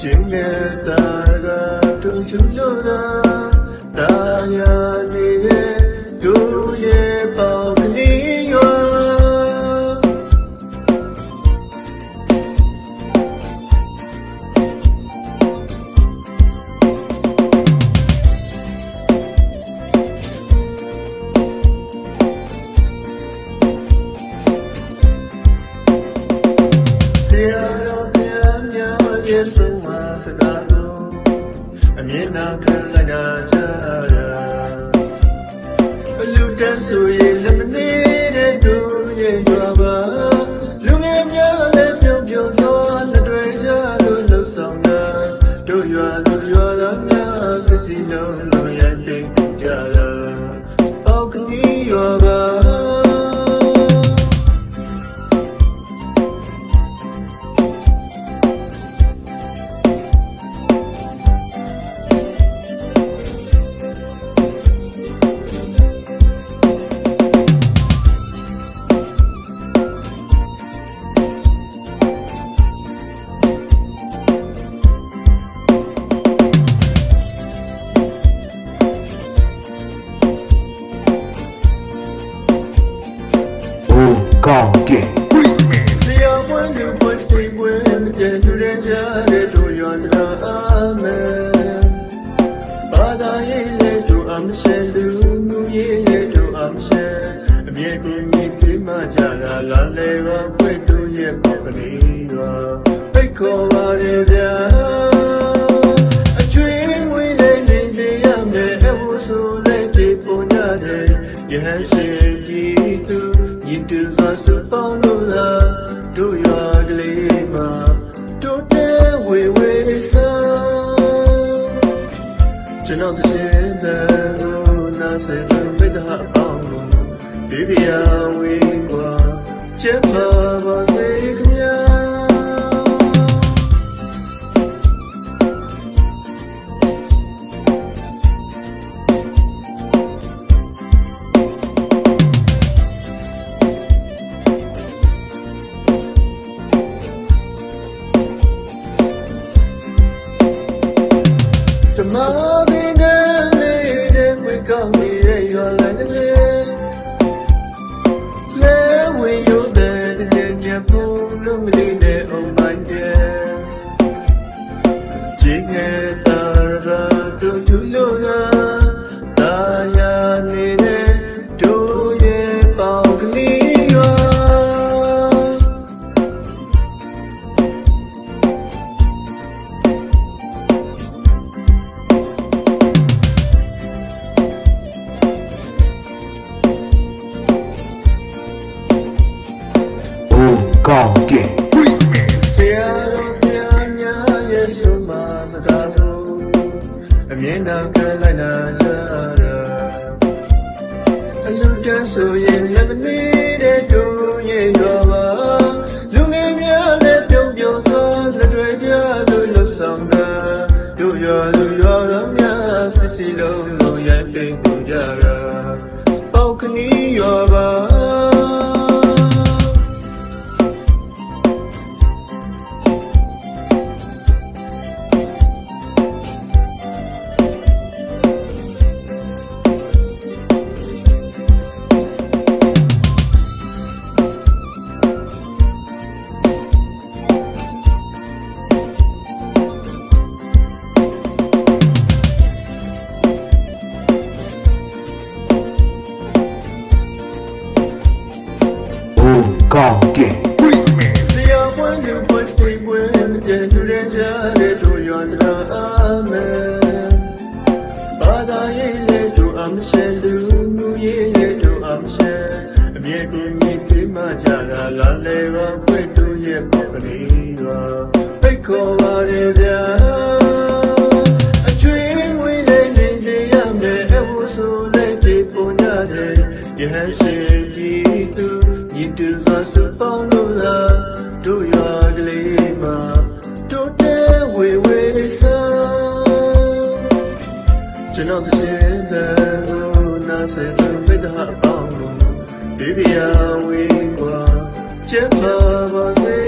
Cine targa tu chulura Tanya စကားလုံးအမြင်နာခံလိုက်တာကြရာအလူတက်ဆိုရင်လက်မနေတဲ့တို့ရဲ့ရွာပါ ကောင်းကင်လာလေပါခွေတူရဲ့ပုဂ္ဂလိကပိတ်ခေါ်ပါရဲ့ စေတံပိတ္တဟအပေါင်းဘိဗျာဝေကွာချက်ပါပါစေခမ ကောင်းနေတဲ့ရွာလမ်း အမြင်သာခံလိုက်လာရတာအလူတန်းဆိုရင်လည်းမနေတဲ့တူရင်တော့ပါလူငယ်များလည်းပြုံးပြုံးစွာလက်တွေကြလို့လှဆောင်တာတို့ရောလူရောတော့များစစ်စီလုံးလုံးရိုက်ပင်ကုန်ကြတာပေါက်ခနီး ကောင်းကင်လာလေဝပွေတူရဲ့ပုဂ္ဂလိကပိတ်ခေါ်ပါရဲ့ဗျာ တူဟာစပေါင်းလို့လားတို့ရွာကလေးမှာတို့တဲဝေဝေဆာကျွန်တော်တစ်ချိန်တည်းကိုနားဆင်တဲ့ပိတ်တာအပေါင်းလို့ Baby, I will go. Just love us.